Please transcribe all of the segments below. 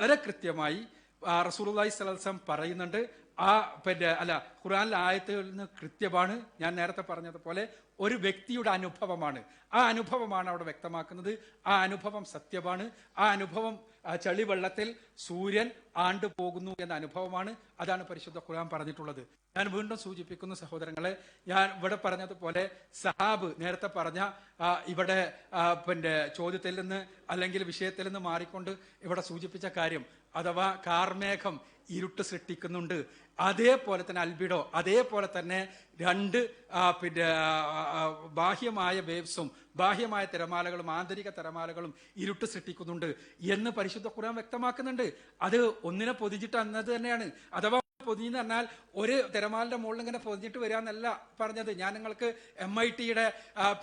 വളരെ കൃത്യമായി റസൂലി സ്വലം പറയുന്നുണ്ട്. ആ പിന്നെ അല്ല ഖുറാനിലെ ആയത്തുകളിൽ നിന്ന് കൃത്യമാണ്. ഞാൻ നേരത്തെ പറഞ്ഞതുപോലെ ഒരു വ്യക്തിയുടെ അനുഭവമാണ്. ആ അനുഭവമാണ് അവിടെ വ്യക്തമാക്കുന്നത്. ആ അനുഭവം സത്യമാണ്. ആ അനുഭവം ചളിവെള്ളത്തിൽ സൂര്യൻ ആണ്ടു പോകുന്നു എന്ന അനുഭവമാണ് അതാണ് പരിശുദ്ധ ഖുർആൻ പറഞ്ഞിട്ടുള്ളത്. ഞാൻ വീണ്ടും സൂചിപ്പിക്കുന്ന സഹോദരങ്ങളെ ഞാൻ ഇവിടെ പറഞ്ഞതുപോലെ സഹാബ് നേരത്തെ പറഞ്ഞ ഇവിടെ പിന്നെ ചോദ്യത്തിൽ നിന്ന് അല്ലെങ്കിൽ വിഷയത്തിൽ നിന്ന് മാറിക്കൊണ്ട് ഇവിടെ സൂചിപ്പിച്ച കാര്യം അഥവാ കാർമേഘം ഇരുട്ട് സൃഷ്ടിക്കുന്നുണ്ട്. അതേപോലെ തന്നെ അൽബിഡോ അതേപോലെ തന്നെ രണ്ട് പിന്നെ ബാഹ്യമായ വേവ്സും ബാഹ്യമായ തിരമാലകളും ആന്തരിക തിരമാലകളും ഇരുട്ട് സൃഷ്ടിക്കുന്നുണ്ട് എന്ന് പരിശുദ്ധ ഖുർആൻ വ്യക്തമാക്കുന്നുണ്ട്. അത് ഒന്നിനെ പൊതിഞ്ഞിട്ട് അന്നത് തന്നെയാണ്. അഥവാ പൊതിഞ്ഞെന്ന് പറഞ്ഞാൽ ഒരു തിരമാലിന്റെ മുകളിൽ ഇങ്ങനെ പൊതിഞ്ഞിട്ട് വരിക എന്നല്ല പറഞ്ഞത്. ഞാൻ നിങ്ങൾക്ക് എം ഐ ടിയുടെ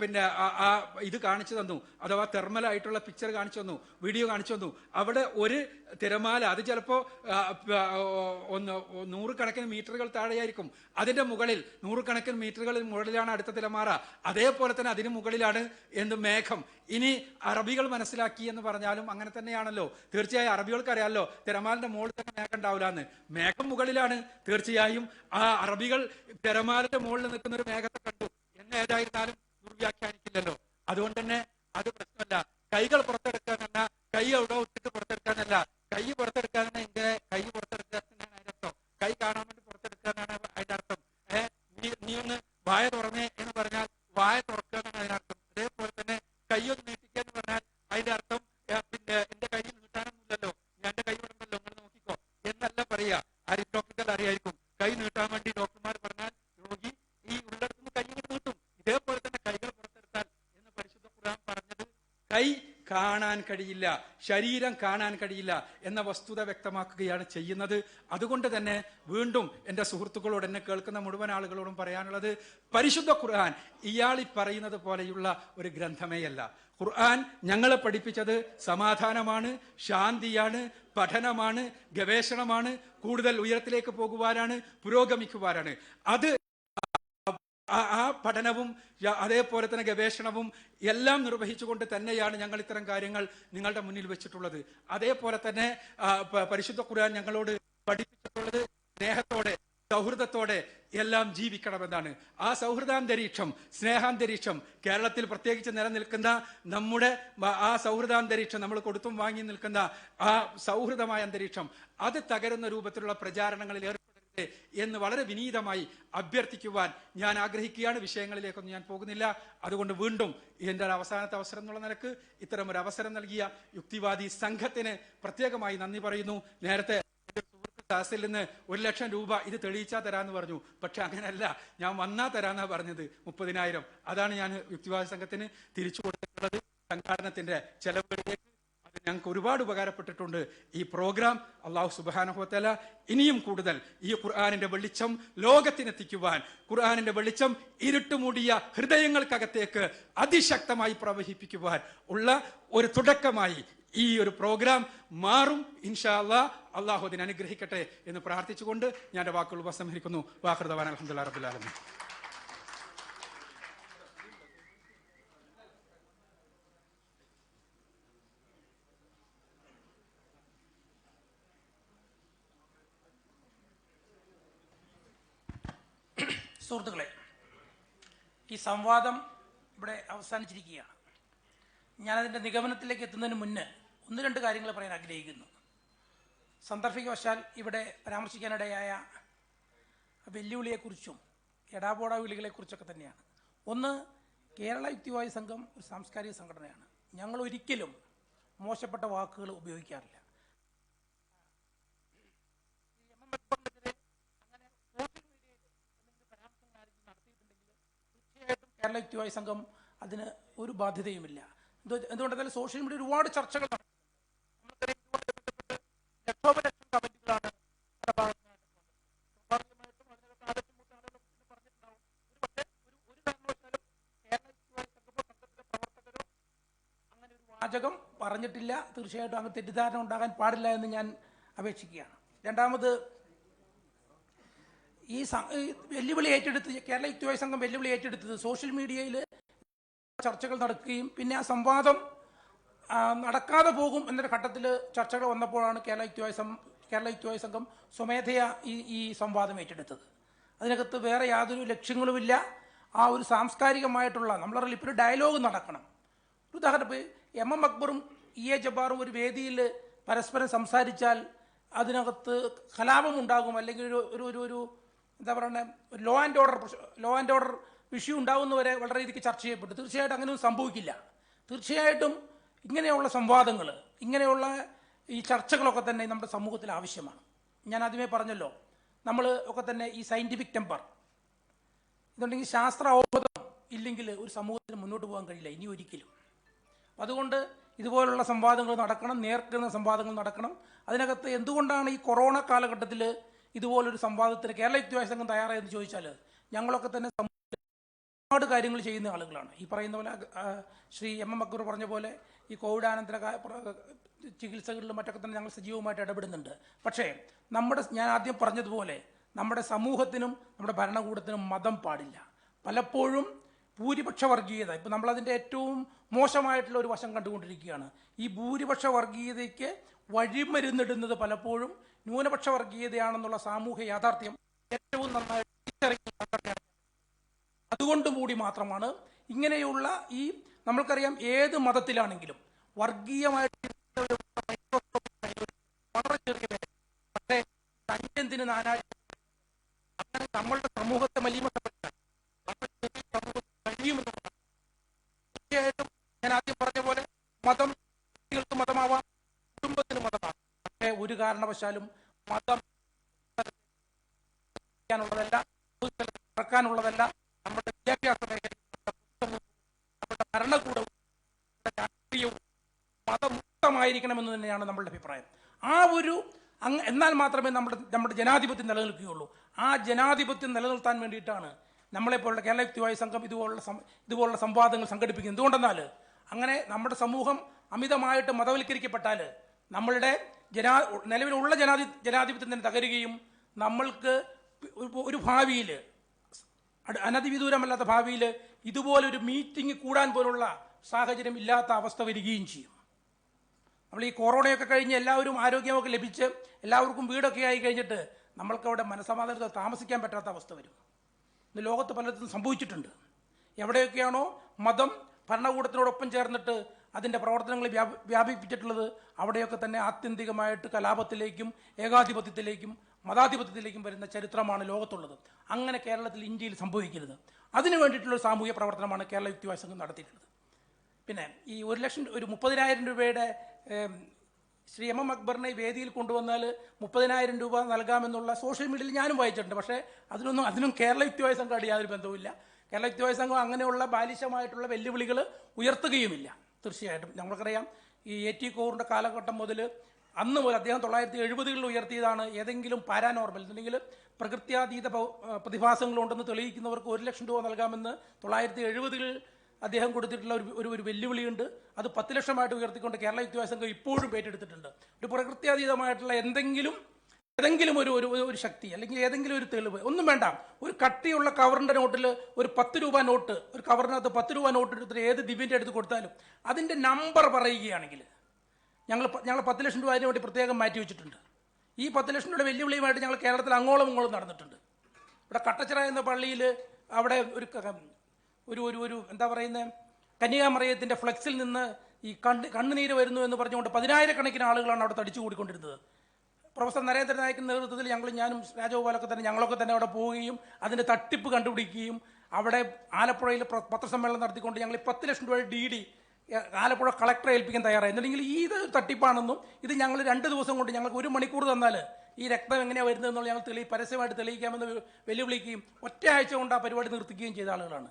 പിന്നെ ആ- ഇത് കാണിച്ചു തന്നു. അഥവാ തെർമൽ ആയിട്ടുള്ള പിക്ചർ കാണിച്ചു തന്നു. വീഡിയോ കാണിച്ചു തന്നു. അവിടെ ഒരു തിരമാല അത് ചിലപ്പോ ഒന്ന് നൂറുകണക്കിന് മീറ്ററുകൾ താഴെയായിരിക്കും. അതിന്റെ മുകളിൽ നൂറുകണക്കിന് മീറ്ററുകളിൽ മുകളിലാണ് അടുത്ത തിരമാറ അതേപോലെ തന്നെ അതിന് മുകളിലാണ് എന്ത് മേഘം. ഇനി അറബികൾ മനസ്സിലാക്കി എന്ന് പറഞ്ഞാലും അങ്ങനെ തന്നെയാണല്ലോ. തീർച്ചയായും അറബികൾക്ക് അറിയാമല്ലോ തിരമാലിന്റെ മുകളിൽ മേഘം ഉണ്ടാവില്ല എന്ന് മേഘം മുകളിലാണ്. തീർച്ചയായും ആ അറബികൾ തിരമാലയുടെ മുകളിൽ നിൽക്കുന്ന ഒരു മേഘത്തെ കണ്ടു. എന്നെ ഏതായിരുന്നാലും ദുർവ്യാഖ്യാനിക്കില്ലല്ലോ അതുകൊണ്ട് തന്നെ അത് പ്രശ്നമല്ല. കൈകൾ പുറത്തെടുക്കാനല്ല കൈ എവിടെ ഇട്ടിട്ട് പുറത്തെടുക്കാനല്ല. കൈ പുറത്തെടുക്കാനാണ് എന്റെ കൈ പുറത്തെടുക്കാനാണ് അതിന്റെ അർത്ഥം. കൈ കാണാൻ വേണ്ടി പുറത്തെടുക്കാനാണ് അതിന്റെ അർത്ഥം. ഏഹ് നീ നീ ഒന്ന് വായ തുറന്നേ എന്ന് പറഞ്ഞാൽ വായ തുറക്കുക എന്നാണ് അതിനർത്ഥം അതേപോലെ തന്നെ കൈയൊന്ന് നീട്ടിക്കുക എന്ന് പറഞ്ഞാൽ അതിന്റെ അർത്ഥം പിന്നെ എന്റെ കൈ നീട്ടാനൊന്നുമില്ലല്ലോ ഞാൻ എന്റെ കൈ വിടുന്നല്ലോ നിങ്ങൾ നോക്കിക്കോ. എന്നല്ല പറയാ ആരും ഡോക്ടർ അറിയായിരിക്കും. കൈ നീട്ടാൻ വേണ്ടി ഡോക്ടർമാർ പറഞ്ഞാൽ രോഗി ഈ ഉള്ളിടത്തുനിന്ന് കൈ നീട്ടും. ഇതേപോലെ തന്നെ കൈകൾ പുറത്തെടുത്താൽ എന്ന് പരിശുദ്ധ ഖുർആൻ പറഞ്ഞത് കൈ കാണാൻ കഴിയില്ല ശരീരം കാണാൻ കഴിയില്ല എന്ന വസ്തുത വ്യക്തമാക്കുകയാണ് ചെയ്യുന്നത്. അതുകൊണ്ട് തന്നെ വീണ്ടും എന്റെ സുഹൃത്തുക്കളോട് എന്നെ കേൾക്കുന്ന മുഴുവൻ ആളുകളോടും പറയാനുള്ളത് പരിശുദ്ധ ഖുർആൻ ഇയാളി പറയുന്നത് പോലെയുള്ള ഒരു ഗ്രന്ഥമേയല്ല. ഖുർആൻ ഞങ്ങളെ പഠിപ്പിച്ചത് സമാധാനമാണ് ശാന്തിയാണ് പഠനമാണ് ഗവേഷണമാണ് കൂടുതൽ ഉയരത്തിലേക്ക് പോകുവാനാണ് പുരോഗമിക്കുവാനാണ്. അത് ആ പഠനവും അതേപോലെ തന്നെ ഗവേഷണവും എല്ലാം നിർവഹിച്ചുകൊണ്ട് തന്നെയാണ് ഞങ്ങൾ ഇത്തരം കാര്യങ്ങൾ നിങ്ങളുടെ മുന്നിൽ വെച്ചിട്ടുള്ളത്. അതേപോലെ തന്നെ പരിശുദ്ധ ഖുർആൻ ഞങ്ങളോട് പഠിപ്പിച്ചിട്ടുള്ളത് സ്നേഹത്തോടെ സൗഹൃദത്തോടെ എല്ലാം ജീവിക്കണമെന്നാണ്. ആ സൗഹൃദാന്തരീക്ഷം സ്നേഹാന്തരീക്ഷം കേരളത്തിൽ പ്രത്യേകിച്ച് നിലനിൽക്കുന്ന നമ്മുടെ ആ സൗഹൃദാന്തരീക്ഷം നമ്മൾ കൊടുത്തും വാങ്ങി നിൽക്കുന്ന ആ സൗഹൃദമായ അന്തരീക്ഷം അത് തകരുന്ന രൂപത്തിലുള്ള പ്രചാരണങ്ങളിൽ ഏർപ്പെടരുത് എന്ന് വളരെ വിനീതമായി അഭ്യർത്ഥിക്കുവാൻ ഞാൻ ആഗ്രഹിക്കുകയാണ്. വിഷയങ്ങളിലേക്കൊന്നും ഞാൻ പോകുന്നില്ല. അതുകൊണ്ട് വീണ്ടും എന്റെ ഒരു അവസാനത്തെ അവസരം എന്നുള്ള നിലയ്ക്ക് ഇത്തരം ഒരു അവസരം നൽകിയ യുക്തിവാദി സംഘത്തിന് പ്രത്യേകമായി നന്ദി പറയുന്നു. നേരത്തെ സാസിൽ നിന്ന് ഒരു ലക്ഷം രൂപ ഇത് തെളിയിച്ചാൽ തരാന്ന് പറഞ്ഞു. പക്ഷെ അങ്ങനെയല്ല ഞാൻ വന്നാ തരാന്നാ പറഞ്ഞത്. മുപ്പതിനായിരം. അതാണ് ഞാൻ യുക്തിവാദ സംഘത്തിന് തിരിച്ചു കൊടുത്തിട്ടുള്ളത്. സംഘാടനത്തിന്റെ ചെലവുകളിലേക്ക് അത് ഞങ്ങൾക്ക് ഒരുപാട് ഉപകാരപ്പെട്ടിട്ടുണ്ട്. ഈ പ്രോഗ്രാം അള്ളാഹു സുബാനഹോത്തല ഇനിയും കൂടുതൽ ഈ ഖുർആാനിന്റെ വെളിച്ചം ലോകത്തിനെത്തിക്കുവാൻ ഖുർആാനിന്റെ വെളിച്ചം ഇരുട്ടുമൂടിയ ഹൃദയങ്ങൾക്കകത്തേക്ക് അതിശക്തമായി പ്രവഹിപ്പിക്കുവാൻ ഉള്ള ഒരു തുടക്കമായി ഈ ഒരു പ്രോഗ്രാം മാറും. ഇൻഷാ അല്ലാ അള്ളാഹു അതിനെ അനുഗ്രഹിക്കട്ടെ എന്ന് പ്രാർത്ഥിച്ചുകൊണ്ട് ഞാൻ വാക്കുകൾ ഉപസംഹരിക്കുന്നു. വാഹൃദവാൻ അലഹമുല്ലാ റബുലാലമി സുഹൃത്തുക്കളെ ഈ സംവാദം ഇവിടെ അവസാനിച്ചിരിക്കുകയാണ്. ഞാനതിന്റെ നിഗമനത്തിലേക്ക് എത്തുന്നതിന് മുന്നേ ഒന്ന് രണ്ട് കാര്യങ്ങൾ പറയാൻ ആഗ്രഹിക്കുന്നു. സന്ദർഭികവശാൽ ഇവിടെ പരാമർശിക്കാനിടയായ വെല്ലുവിളിയെക്കുറിച്ചും എടാപോടാ വിളികളെക്കുറിച്ചൊക്കെ തന്നെയാണ്. ഒന്ന് കേരള യുക്തിവാദി സംഘം ഒരു സാംസ്കാരിക സംഘടനയാണ്. ഞങ്ങൾ ഒരിക്കലും മോശപ്പെട്ട വാക്കുകൾ ഉപയോഗിക്കാറില്ല. കേരള യുക്തിവാദി സംഘം അതിന് ഒരു ബാധ്യതയുമില്ല. എന്തു- എന്തുകൊണ്ടെന്നാൽ സോഷ്യൽ മീഡിയ ഒരുപാട് ചർച്ചകൾ നടക്കുന്നുണ്ട്. നമുക്കറിയാം ഇതുമായി ബന്ധപ്പെട്ട് ലക്ഷോപലക്ഷം കമന്റുകളാണ് പല ഭാഗത്തുനിന്നായിട്ട് വന്നത്. സ്വാഭാവികമായിട്ടും അതിനകത്ത് ആദർശമൂത്ത ആളുകൾ ഇത് പറഞ്ഞിട്ടുണ്ടാവും. ഒരു പക്ഷേ ഒരു ഒരു കാരണവശാലും കേരള യുക്തിവാദി സംഘമോ സംഘത്തിലെ പ്രവർത്തകരോ അങ്ങനെ ഒരു വാചകം പറഞ്ഞിട്ടില്ല. തീർച്ചയായിട്ടും അങ്ങ് തെറ്റിദ്ധാരണ ഉണ്ടാകാൻ പാടില്ല എന്ന് ഞാൻ അപേക്ഷിക്കുകയാണ്. രണ്ടാമത് ഈ വെല്ലുവിളി ഏറ്റെടുത്ത് കേരള യുക്തിവായ സംഘം വെല്ലുവിളി ഏറ്റെടുത്തത് സോഷ്യൽ മീഡിയയിൽ ചർച്ചകൾ നടക്കുകയും പിന്നെ ആ സംവാദം നടക്കാതെ പോകും എന്നൊരു ഘട്ടത്തിൽ ചർച്ചകൾ വന്നപ്പോഴാണ് കേരള യുക്തിവായ സംഘം കേരള യുക്തിവായ സംഘം സ്വമേധയാ ഈ ഈ സംവാദം ഏറ്റെടുത്തത്. അതിനകത്ത് വേറെ യാതൊരു ലക്ഷ്യങ്ങളുമില്ല. ആ ഒരു സാംസ്കാരികമായിട്ടുള്ള നമ്മളറിയില്ല ഇപ്പോൾ ഒരു ഡയലോഗ് നടക്കണം. ഉദാഹരണം എം എം അക്ബറും ഇ എ ജബ്ബാറും ഒരു വേദിയിൽ പരസ്പരം സംസാരിച്ചാൽ അതിനകത്ത് കലാപം ഉണ്ടാകും. അല്ലെങ്കിൽ ഒരു ഒരു ഒരു ഒരു എന്താ പറയുക law and order law and order issue ഉണ്ടാകുന്നവരെ വളരെ രീതിക്ക് ചർച്ച ചെയ്യപ്പെട്ടു തീർച്ചയായിട്ടും അങ്ങനെയൊന്നും സംഭവിക്കില്ല. തീർച്ചയായിട്ടും ഇങ്ങനെയുള്ള സംവാദങ്ങൾ ഇങ്ങനെയുള്ള ഈ ചർച്ചകളൊക്കെ തന്നെ നമ്മുടെ സമൂഹത്തിൽ ആവശ്യമാണ്. ഞാൻ ആദ്യമേ പറഞ്ഞല്ലോ നമ്മൾ ഒക്കെ തന്നെ ഈ സയന്റിഫിക് ടെമ്പർ ഇതുണ്ടെങ്കിൽ ശാസ്ത്ര അവബോധം ഇല്ലെങ്കിൽ ഒരു സമൂഹത്തിന് മുന്നോട്ട് പോകാൻ കഴിയില്ല ഇനി ഒരിക്കലും. അതുകൊണ്ട് ഇതുപോലുള്ള സംവാദങ്ങൾ നടക്കണം നേർക്കുന്ന സംവാദങ്ങൾ നടക്കണം. അതിനകത്ത് എന്തുകൊണ്ടാണ് ഈ കൊറോണ കാലഘട്ടത്തിൽ ഇതുപോലൊരു സംവാദത്തിന് കേരള യുക്തിവായ സംഘം തയ്യാറായെന്ന് ചോദിച്ചാൽ ഞങ്ങളൊക്കെ തന്നെ ഒരുപാട് കാര്യങ്ങൾ ചെയ്യുന്ന ആളുകളാണ്. ഈ പറയുന്ന പോലെ ശ്രീ എം എം അക്ബർ പറഞ്ഞ പോലെ ഈ കോവിഡാനന്തര ചികിത്സകളിലും മറ്റൊക്കെ തന്നെ ഞങ്ങൾ സജീവമായിട്ട് ഇടപെടുന്നുണ്ട്. പക്ഷേ നമ്മുടെ ഞാൻ ആദ്യം പറഞ്ഞതുപോലെ നമ്മുടെ സമൂഹത്തിനും നമ്മുടെ ഭരണകൂടത്തിനും മതം പാടില്ല. പലപ്പോഴും ഭൂരിപക്ഷ വർഗീയത ഇപ്പം നമ്മളതിന്റെ ഏറ്റവും മോശമായിട്ടുള്ള ഒരു വശം കണ്ടുകൊണ്ടിരിക്കുകയാണ് ഈ ഭൂരിപക്ഷ വർഗീയതയ്ക്ക് വഴിമരുന്നിടുന്നത് പലപ്പോഴും ന്യൂനപക്ഷ വർഗീയതയാണെന്നുള്ള സാമൂഹ്യ യാഥാർത്ഥ്യം ഏറ്റവും നന്നായി തിരിച്ചറിയുന്ന അതുകൊണ്ട് കൂടി മാത്രമാണ് ഇങ്ങനെയുള്ള ഈ നമ്മൾക്കറിയാം ഏത് മതത്തിലാണെങ്കിലും വർഗീയമായിട്ട് വളരെ ചെറിയ. പക്ഷേ തഞ്ചന്തിന് നാനാ നമ്മളുടെ സമൂഹത്തെ കാരണവശാലും മതം ുള്ളതല്ല നമ്മുടെ വിദ്യാഭ്യാസ നമ്മുടെ ഭരണകൂടവും രാഷ്ട്രീയവും മതമുക്തമായിരിക്കണമെന്ന് തന്നെയാണ് നമ്മളുടെ അഭിപ്രായം. ആ ഒരു എന്നാൽ മാത്രമേ നമ്മുടെ നമ്മുടെ ജനാധിപത്യം നിലനിൽക്കുകയുള്ളൂ. ആ ജനാധിപത്യം നിലനിർത്താൻ വേണ്ടിയിട്ടാണ് നമ്മളെപ്പോലുള്ള കേരള യുക്തിവായ സംഘം ഇതുപോലുള്ള ഇതുപോലുള്ള സംവാദങ്ങൾ സംഘടിപ്പിക്കുന്നത്. എന്തുകൊണ്ടെന്നാൽ അങ്ങനെ നമ്മുടെ സമൂഹം അമിതമായിട്ട് മതവൽക്കരിക്കപ്പെട്ടാൽ നമ്മളുടെ ജനാ നിലവിലുള്ള ജനാധി ജനാധിപത്യം തന്നെ തകരുകയും നമ്മൾക്ക് ഒരു- ഭാവിയിൽ അനതിവിദൂരമല്ലാത്ത ഭാവിയിൽ ഇതുപോലൊരു മീറ്റിംഗ് കൂടാൻ പോലുള്ള സാഹചര്യം ഇല്ലാത്ത അവസ്ഥ വരികയും ചെയ്യും. നമ്മൾ ഈ കൊറോണയൊക്കെ കഴിഞ്ഞ് എല്ലാവരും ആരോഗ്യമൊക്കെ ലഭിച്ച് എല്ലാവർക്കും വീടൊക്കെ ആയി കഴിഞ്ഞിട്ട് നമ്മൾക്ക് അവിടെ മനസമാധാനത്തിൽ താമസിക്കാൻ പറ്റാത്ത അവസ്ഥ വരും. ഇന്ന് ലോകത്ത് പലയിടത്തും സംഭവിച്ചിട്ടുണ്ട്. എവിടെയൊക്കെയാണോ മതം ഭരണകൂടത്തിനോടൊപ്പം ചേർന്നിട്ട് അതിന്റെ പ്രവർത്തനങ്ങൾ വ്യാപ വ്യാപിപ്പിച്ചിട്ടുള്ളത് അവിടെയൊക്കെ തന്നെ ആത്യന്തികമായിട്ട് കലാപത്തിലേക്കും ഏകാധിപത്യത്തിലേക്കും മതാധിപത്യത്തിലേക്കും വരുന്ന ചരിത്രമാണ് ലോകത്തുള്ളത്. അങ്ങനെ കേരളത്തിൽ ഇന്ത്യയിൽ സംഭവിക്കരുത്. അതിനു വേണ്ടിയിട്ടുള്ള സാമൂഹ്യ പ്രവർത്തനമാണ് കേരള യുക്തിവായ സംഘം നടത്തിയിട്ടുള്ളത്. പിന്നെ ഈ ഒരു ലക്ഷം ഒരു മുപ്പതിനായിരം രൂപയുടെ ശ്രീ എം എം അക്ബറിനെ വേദിയിൽ കൊണ്ടുവന്നാൽ മുപ്പതിനായിരം രൂപ നൽകാമെന്നുള്ള സോഷ്യൽ മീഡിയയിൽ ഞാനും വായിച്ചിട്ടുണ്ട്. പക്ഷേ അതിനൊന്നും അതിനും കേരള യുക്തിവായ സംഘമായിട്ട് യാതൊരു ബന്ധവുമില്ല. കേരള യുക്തിവായ സംഘം അങ്ങനെയുള്ള ബാലിശമായിട്ടുള്ള വെല്ലുവിളികൾ ഉയർത്തുകയുമില്ല. തീർച്ചയായിട്ടും. നമ്മൾക്കറിയാം ഈ എ ടി കോറിന്റെ കാലഘട്ടം മുതൽ അന്ന് മുതൽ അദ്ദേഹം തൊള്ളായിരത്തി എഴുപതുകളിൽ ഉയർത്തിയതാണ് ഏതെങ്കിലും പാരാനോർമൽ അല്ലെങ്കിൽ പ്രകൃത്യാതീത പ്രതിഭാസങ്ങളുണ്ടെന്ന് തെളിയിക്കുന്നവർക്ക് ഒരു ലക്ഷം രൂപ നൽകാമെന്ന് തൊള്ളായിരത്തി എഴുപതുകളിൽ അദ്ദേഹം കൊടുത്തിട്ടുള്ള ഒരു ഒരു വെല്ലുവിളിയുണ്ട്. അത് പത്ത് ലക്ഷമായിട്ട് ഉയർത്തിക്കൊണ്ട് കേരള യുക്തിവായ സംഘം ഇപ്പോഴും ഏറ്റെടുത്തിട്ടുണ്ട്. ഒരു പ്രകൃത്യാതീതമായിട്ടുള്ള എന്തെങ്കിലും ഏതെങ്കിലും ഒരു ഒരു ഒരു ശക്തി അല്ലെങ്കിൽ ഏതെങ്കിലും ഒരു തെളിവ് ഒന്നും വേണ്ട. ഒരു കട്ടിയുള്ള കവറിന്റെ നോട്ടിൽ ഒരു പത്ത് രൂപ നോട്ട് ഒരു കവറിനകത്ത് പത്ത് രൂപ നോട്ട് എടുത്തിട്ട് ഏത് ദിവ്യന്റെ അടുത്ത് കൊടുത്താലും അതിന്റെ നമ്പർ പറയുകയാണെങ്കിൽ ഞങ്ങൾ ഞങ്ങൾ പത്ത് ലക്ഷം രൂപ അതിന് വേണ്ടി പ്രത്യേകം മാറ്റി വെച്ചിട്ടുണ്ട്. ഈ പത്ത് ലക്ഷം രൂപയുടെ വെല്ലുവിളിയുമായിട്ട് ഞങ്ങൾ കേരളത്തിൽ അങ്ങോളം ഇങ്ങോളം നടന്നിട്ടുണ്ട്. ഇവിടെ കട്ടച്ചിറ എന്ന പള്ളിയിൽ അവിടെ ഒരു ഒരു ഒരു ഒരു എന്താ പറയുന്നത് കന്യാമറിയത്തിന്റെ ഫ്ലെക്സിൽ നിന്ന് ഈ കണ്ണ് കണ്ണുനീര് വരുന്നു എന്ന് പറഞ്ഞുകൊണ്ട് പതിനായിരക്കണക്കിന് ആളുകളാണ് അവിടെ തടിച്ചു കൂടിക്കൊണ്ടിരുന്നത് പ്രൊഫസർ നരേന്ദ്രൻ നായിക്കിന്റെ നേതൃത്വത്തിൽ ഞങ്ങൾ ഞാനും രാജഗോപാലൊക്കെ തന്നെ ഞങ്ങളൊക്കെ തന്നെ അവിടെ പോവുകയും അതിന്റെ തട്ടിപ്പ് കണ്ടുപിടിക്കുകയും അവിടെ ആലപ്പുഴയിൽ പത്രസമ്മേളനം നടത്തിക്കൊണ്ട് ഞങ്ങൾ പത്ത് ലക്ഷം രൂപയുടെ ഡി ഡി ആലപ്പുഴ കളക്ടറെ ഏൽപ്പിക്കാൻ തയ്യാറായി. എന്നുണ്ടെങ്കിൽ ഈ ഇത് തട്ടിപ്പാണെന്നും ഇത് ഞങ്ങൾ രണ്ട് ദിവസം കൊണ്ട് ഞങ്ങൾക്ക് ഒരു മണിക്കൂർ തന്നാൽ ഈ രക്തം എങ്ങനെയാണ് വരുന്നതെന്നുള്ള ഞങ്ങൾ തെളി പരസ്യമായിട്ട് തെളിയിക്കാമെന്ന് വെല്ലുവിളിക്കുകയും ഒറ്റ ആഴ്ച കൊണ്ട് ആ പരിപാടി നിർത്തിക്കുകയും ചെയ്ത ആളുകളാണ്.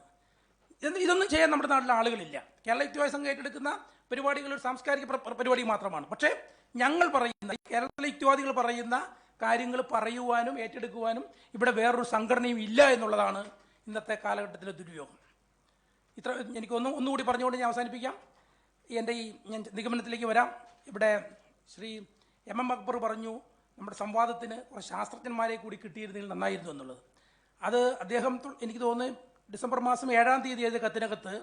ഇത് ഇതൊന്നും ചെയ്യാൻ നമ്മുടെ നാട്ടിലെ ആളുകളില്ല. കേരള യുക്തിവായ ഏറ്റെടുക്കുന്ന പരിപാടികൾ ഒരു സാംസ്കാരിക പ്ര- പ്ര- പരിപാടി മാത്രമാണ്. പക്ഷേ ഞങ്ങൾ പറയുന്ന കേരളത്തിലെ യുക്തിവാദികൾ പറയുന്ന കാര്യങ്ങൾ പറയുവാനും ഏറ്റെടുക്കുവാനും ഇവിടെ വേറൊരു സംഘടനയും ഇല്ല എന്നുള്ളതാണ് ഇന്നത്തെ കാലഘട്ടത്തിലെ ദുര്യോഗം. ഇത്ര എനിക്ക് ഒന്ന് ഒന്നുകൂടി പറഞ്ഞുകൊണ്ട് ഞാൻ അവസാനിപ്പിക്കാം. എന്റെ ഈ ഞാൻ നിഗമനത്തിലേക്ക് വരാം. ഇവിടെ ശ്രീ എം എം അക്ബർ പറഞ്ഞു നമ്മുടെ സംവാദത്തിന് കുറച്ച് ശാസ്ത്രജ്ഞന്മാരെ കൂടി കിട്ടിയിരുന്നെങ്കിൽ നന്നായിരുന്നു എന്നുള്ളത്. അത് അദ്ദേഹം എനിക്ക് തോന്നുന്നു ഡിസംബർ മാസം ഏഴാം തീയതി എഴുതിയ കത്തിനകത്ത്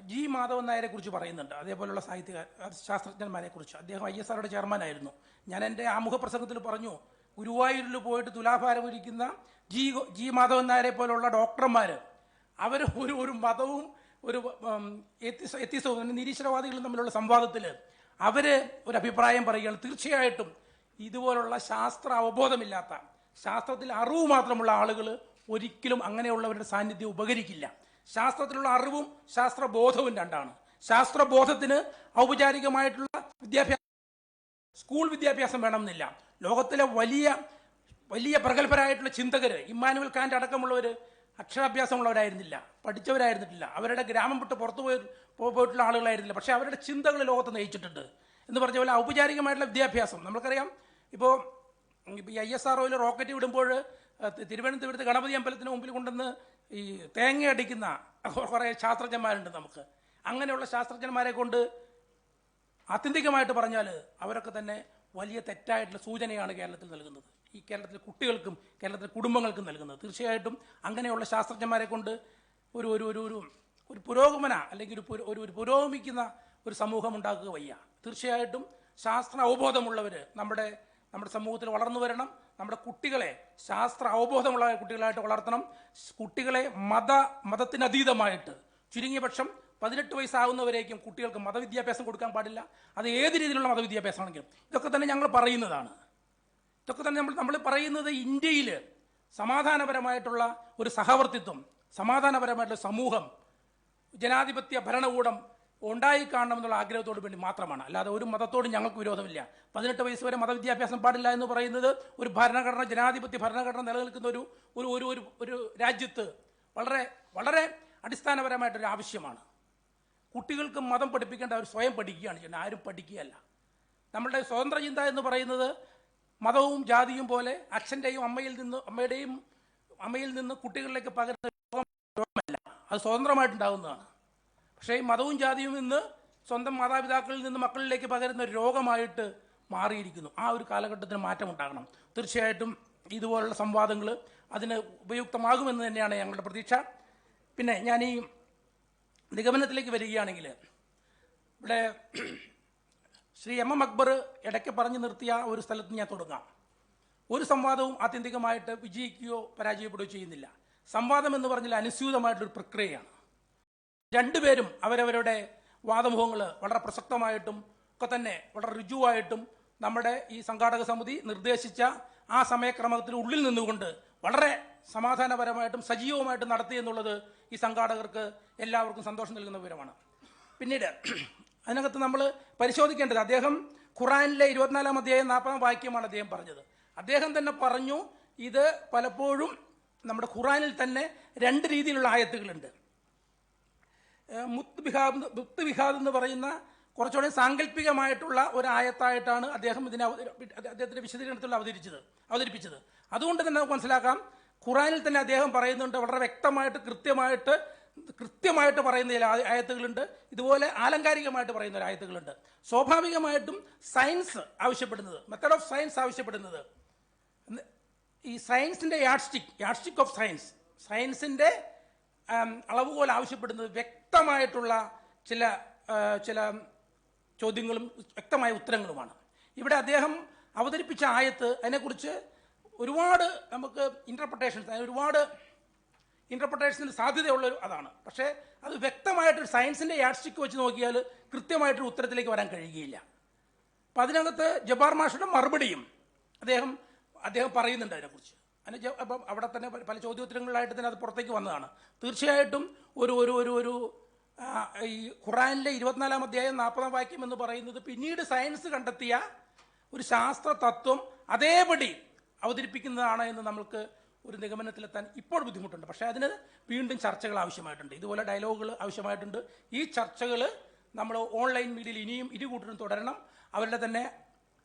ജി മാധവൻ നായരെ കുറിച്ച് പറയുന്നുണ്ട്. അതേപോലെയുള്ള സാഹിത്യ ശാസ്ത്രജ്ഞന്മാരെ കുറിച്ച്. അദ്ദേഹം ഐ എസ് ആറുടെ ചെയർമാനായിരുന്നു. ഞാൻ എന്റെ ആമുഖ പ്രസംഗത്തിൽ പറഞ്ഞു ഗുരുവായൂരിൽ പോയിട്ട് തുലാഭാരം ഇരിക്കുന്ന ജി ജി മാധവൻ നായരെ പോലുള്ള ഡോക്ടർമാർ അവർ ഒരു ഒരു മതവും ഒരു എത്തിസ- എത്തിസവും നിരീശ്വരവാദികളും തമ്മിലുള്ള സംവാദത്തിൽ അവർ ഒരു അഭിപ്രായം പറയുകയാണ്. തീർച്ചയായിട്ടും ഇതുപോലുള്ള ശാസ്ത്ര അവബോധമില്ലാത്ത ശാസ്ത്രത്തിൽ അറിവ് മാത്രമുള്ള ആളുകൾ ഒരിക്കലും അങ്ങനെയുള്ളവരുടെ സാന്നിധ്യം ഉപകരിക്കില്ല. ശാസ്ത്രത്തിലുള്ള അറിവും ശാസ്ത്രബോധവും രണ്ടാണ്. ശാസ്ത്രബോധത്തിന് ഔപചാരികമായിട്ടുള്ള വിദ്യാഭ്യാസം സ്കൂൾ വിദ്യാഭ്യാസം വേണമെന്നില്ല. ലോകത്തിലെ വലിയ വലിയ പ്രഗത്ഭരായിട്ടുള്ള ചിന്തകർ ഇമ്മാനുവൽ കാന്റ് അടക്കമുള്ളവർ അക്ഷരാഭ്യാസമുള്ളവരായിരുന്നില്ല. പഠിച്ചവരായിരുന്നിട്ടില്ല. അവരുടെ ഗ്രാമം വിട്ട് പുറത്തു പോയി പോയിട്ടുള്ള ആളുകളായിരുന്നില്ല. പക്ഷേ അവരുടെ ചിന്തകൾ ലോകത്ത് നയിച്ചിട്ടുണ്ട്. എന്ന് പറഞ്ഞ പോലെ ഔപചാരികമായിട്ടുള്ള വിദ്യാഭ്യാസം. നമുക്കറിയാം ഇപ്പോൾ ഇപ്പോൾ ഐ എസ് ആർ ഒയിൽ റോക്കറ്റ് വിടുമ്പോൾ തിരുവനന്തപുരത്ത് ഗണപതി അമ്പലത്തിന് മുമ്പിൽ കൊണ്ടുവന്ന് ഈ തേങ്ങ അടിക്കുന്ന കുറേ ശാസ്ത്രജ്ഞന്മാരുണ്ട് നമുക്ക്. അങ്ങനെയുള്ള ശാസ്ത്രജ്ഞന്മാരെ കൊണ്ട് ആത്യന്തികമായിട്ട് പറഞ്ഞാൽ അവരൊക്കെ തന്നെ വലിയ തെറ്റായിട്ടുള്ള സൂചനയാണ് കേരളത്തിൽ നൽകുന്നത്. ഈ കേരളത്തിലെ കുട്ടികൾക്കും കേരളത്തിലെ കുടുംബങ്ങൾക്കും നൽകുന്നത്. തീർച്ചയായിട്ടും അങ്ങനെയുള്ള ശാസ്ത്രജ്ഞന്മാരെ കൊണ്ട് ഒരു ഒരു ഒരു ഒരു ഒരു പുരോഗമന അല്ലെങ്കിൽ ഒരു ഒരു ഒരു പുരോഗമിക്കുന്ന ഒരു സമൂഹം ഉണ്ടാക്കുക വയ്യ. തീർച്ചയായിട്ടും ശാസ്ത്ര അവബോധമുള്ളവർ നമ്മുടെ നമ്മുടെ സമൂഹത്തിൽ വളർന്നു വരണം. നമ്മുടെ കുട്ടികളെ ശാസ്ത്ര അവബോധമുള്ള കുട്ടികളായിട്ട് വളർത്തണം. കുട്ടികളെ മത മതത്തിനതീതമായിട്ട് ചുരുങ്ങിയ പക്ഷം പതിനെട്ട് വയസ്സാകുന്നവരേക്കും കുട്ടികൾക്ക് മതവിദ്യാഭ്യാസം കൊടുക്കാൻ പാടില്ല. അത് ഏത് രീതിയിലുള്ള മതവിദ്യാഭ്യാസമാണെങ്കിലും ഇതൊക്കെ തന്നെ ഞങ്ങൾ പറയുന്നതാണ്. ഇതൊക്കെ തന്നെ നമ്മൾ നമ്മൾ പറയുന്നത് ഇന്ത്യയിൽ സമാധാനപരമായിട്ടുള്ള ഒരു സഹവർത്തിത്വം സമാധാനപരമായിട്ടുള്ള സമൂഹം ജനാധിപത്യ ഭരണകൂടം ഉണ്ടായി കാണണമെന്നുള്ള ആഗ്രഹത്തോട് വേണ്ടി മാത്രമാണ്. അല്ലാതെ ഒരു മതത്തോടും ഞങ്ങൾക്ക് വിരോധമില്ല. പതിനെട്ട് വയസ്സ് വരെ മതവിദ്യാഭ്യാസം പാടില്ല എന്ന് പറയുന്നത് ഒരു ഭരണഘടന ജനാധിപത്യ ഭരണഘടന നിലനിൽക്കുന്ന ഒരു ഒരു ഒരു ഒരു ഒരു രാജ്യത്ത് വളരെ വളരെ അടിസ്ഥാനപരമായിട്ടൊരു ആവശ്യമാണ്. കുട്ടികൾക്ക് മതം പഠിപ്പിക്കേണ്ട അവർ സ്വയം പഠിക്കുകയാണ് ചെയ്യുന്നത്. ആരും പഠിക്കുകയല്ല. നമ്മളുടെ സ്വതന്ത്ര ചിന്ത എന്ന് പറയുന്നത് മതവും ജാതിയും പോലെ അച്ഛന്റെയും അമ്മയിൽ നിന്ന് അമ്മയുടെയും അമ്മയിൽ നിന്ന് കുട്ടികളിലേക്ക് പകരുന്ന രോഗം- രോഗമല്ല അത് സ്വതന്ത്രമായിട്ടുണ്ടാകുന്നതാണ് പക്ഷേ ഈ മതവും ജാതിയും ഇന്ന് സ്വന്തം മാതാപിതാക്കളിൽ നിന്ന് മക്കളിലേക്ക് പകരുന്ന ഒരു രോഗമായിട്ട് മാറിയിരിക്കുന്നു. ആ ഒരു കാലഘട്ടത്തിന് മാറ്റം ഉണ്ടാകണം തീർച്ചയായിട്ടും ഇതുപോലുള്ള സംവാദങ്ങൾ അതിന് ഉപയുക്തമാകുമെന്ന് തന്നെയാണ് ഞങ്ങളുടെ പ്രതീക്ഷ. പിന്നെ ഞാൻ ഈ നിഗമനത്തിലേക്ക് വരികയാണെങ്കിൽ ഇവിടെ ശ്രീ എം എം അക്ബർ ഇടയ്ക്ക് പറഞ്ഞു നിർത്തിയ ഒരു സ്ഥലത്ത് ഞാൻ തുടങ്ങാം. ഒരു സംവാദവും ആത്യന്തികമായിട്ട് വിജയിക്കുകയോ പരാജയപ്പെടുകയോ ചെയ്യുന്നില്ല. സംവാദം എന്ന് പറഞ്ഞാൽ അനുസ്യൂതമായിട്ടൊരു പ്രക്രിയയാണ്. രണ്ടുപേരും അവരവരുടെ വാദമുഖങ്ങൾ വളരെ പ്രസക്തമായിട്ടും ഒക്കെ തന്നെ വളരെ രുജുവായിട്ടും നമ്മുടെ ഈ സംഘാടക സമിതി നിർദ്ദേശിച്ച ആ സമയക്രമത്തിന് ഉള്ളിൽ നിന്നുകൊണ്ട് വളരെ സമാധാനപരമായിട്ടും സജീവമായിട്ടും നടത്തി എന്നുള്ളത് ഈ സംഘാടകർക്ക് എല്ലാവർക്കും സന്തോഷം നൽകുന്ന വിവരമാണ്. പിന്നീട് അതിനകത്ത് നമ്മൾ പരിശോധിക്കേണ്ടത് അദ്ദേഹം ഖുറാനിലെ ഇരുപത്തിനാലാം അധ്യായം നാൽപ്പതാം വാക്യമാണ് അദ്ദേഹം പറഞ്ഞത്. അദ്ദേഹം തന്നെ പറഞ്ഞു ഇത് പലപ്പോഴും നമ്മുടെ ഖുറാനിൽ തന്നെ രണ്ട് രീതിയിലുള്ള ആയത്തുകളുണ്ട്. മുത്ത് ബിഹാദ് മുത്ത് ബിഹാദ് എന്ന് പറയുന്ന കുറച്ചുകൂടെ സാങ്കല്പികമായിട്ടുള്ള ഒരു ആയത്തായിട്ടാണ് അദ്ദേഹം ഇതിനെ അദ്ദേഹത്തിന്റെ വിശദീകരണത്തിൽ അവതരിച്ചത് അവതരിപ്പിച്ചത്. അതുകൊണ്ട് തന്നെ നമുക്ക് മനസ്സിലാക്കാം ഖുറാനിൽ തന്നെ അദ്ദേഹം പറയുന്നുണ്ട് വളരെ വ്യക്തമായിട്ട് കൃത്യമായിട്ട് കൃത്യമായിട്ട് പറയുന്ന ചില ആയത്തുകളുണ്ട്. ഇതുപോലെ ആലങ്കാരികമായിട്ട് പറയുന്ന ഒരു ആയത്തുകളുണ്ട്. സ്വാഭാവികമായിട്ടും സയൻസ് ആവശ്യപ്പെടുന്നത് മെത്തേഡ് ഓഫ് സയൻസ് ആവശ്യപ്പെടുന്നത് ഈ സയൻസിന്റെ യാഡ്സ്റ്റിക് യാഡ്സ്റ്റിക് ഓഫ് സയൻസ് സയൻസിന്റെ അളവുകോൽ ആവശ്യപ്പെടുന്നത് വ്യക്തമായിട്ടുള്ള ചില ചില ചോദ്യങ്ങളും വ്യക്തമായ ഉത്തരങ്ങളുമാണ്. ഇവിടെ അദ്ദേഹം അവതരിപ്പിച്ച ആയത്ത് അതിനെക്കുറിച്ച് ഒരുപാട് നമുക്ക് ഇന്റർപ്രിട്ടേഷൻസ് ഒരുപാട് ഇന്റർപ്രിട്ടേഷന് സാധ്യതയുള്ള അതാണ്. പക്ഷേ അത് വ്യക്തമായിട്ടൊരു സയൻസിന്റെ യാഡ്സ്റ്റിക്ക് വെച്ച് നോക്കിയാൽ കൃത്യമായിട്ടൊരു ഉത്തരത്തിലേക്ക് വരാൻ കഴിയുകയില്ല. അപ്പം അതിനകത്ത് ജബാർ മാഷയുടെ മറുപടിയും അദ്ദേഹം അദ്ദേഹം പറയുന്നുണ്ട് അതിനെക്കുറിച്ച്. അതിന് അപ്പം അവിടെ തന്നെ പല- ചോദ്യോത്തരങ്ങളിലായിട്ട് തന്നെ അത് പുറത്തേക്ക് വന്നതാണ്. തീർച്ചയായിട്ടും ഒരു ഒരു ഒരു ഒരു ഈ ഖുറാനിലെ ഇരുപത്തിനാലാം അധ്യായം നാൽപ്പതാം വാക്യം എന്ന് പറയുന്നത് പിന്നീട് സയൻസ് കണ്ടെത്തിയ ഒരു ശാസ്ത്ര തത്വം അതേപടി അവതരിപ്പിക്കുന്നതാണ് എന്ന് നമ്മൾക്ക് ഒരു നിഗമനത്തിലെത്താൻ ഇപ്പോൾ ബുദ്ധിമുട്ടുണ്ട്. പക്ഷേ അതിന് വീണ്ടും ചർച്ചകൾ ആവശ്യമായിട്ടുണ്ട്. ഇതുപോലെ ഡയലോഗുകൾ ആവശ്യമായിട്ടുണ്ട്. ഈ ചർച്ചകൾ നമ്മൾ ഓൺലൈൻ മീഡിയയിൽ ഇനിയും ഇരു കൂട്ടരും തുടരണം. അവരുടെ തന്നെ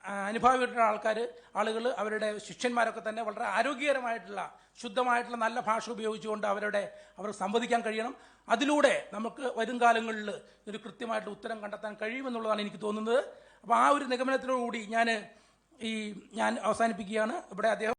ആ, അനുഭാവികളുടെ ആൾക്കാർ ആളുകൾ അവരുടെ ശിഷ്യന്മാരൊക്കെ തന്നെ വളരെ ആരോഗ്യകരമായിട്ടുള്ള ശുദ്ധമായിട്ടുള്ള നല്ല ഭാഷ ഉപയോഗിച്ചുകൊണ്ട് അവരുടെ അവർ സംവദിക്കാൻ കഴിയണം. അതിലൂടെ നമുക്ക് വരും കാലങ്ങളിൽ ഒരു കൃത്യമായിട്ട് ഉത്തരം കണ്ടെത്താൻ കഴിയുമെന്നുള്ളതാണ് എനിക്ക് തോന്നുന്നത്. അപ്പോൾ ആ ഒരു നിഗമനത്തിനോടുകൂടി ഞാൻ ഈ ഞാൻ അവസാനിപ്പിക്കുകയാണ്. ഇവിടെ അദ്ദേഹം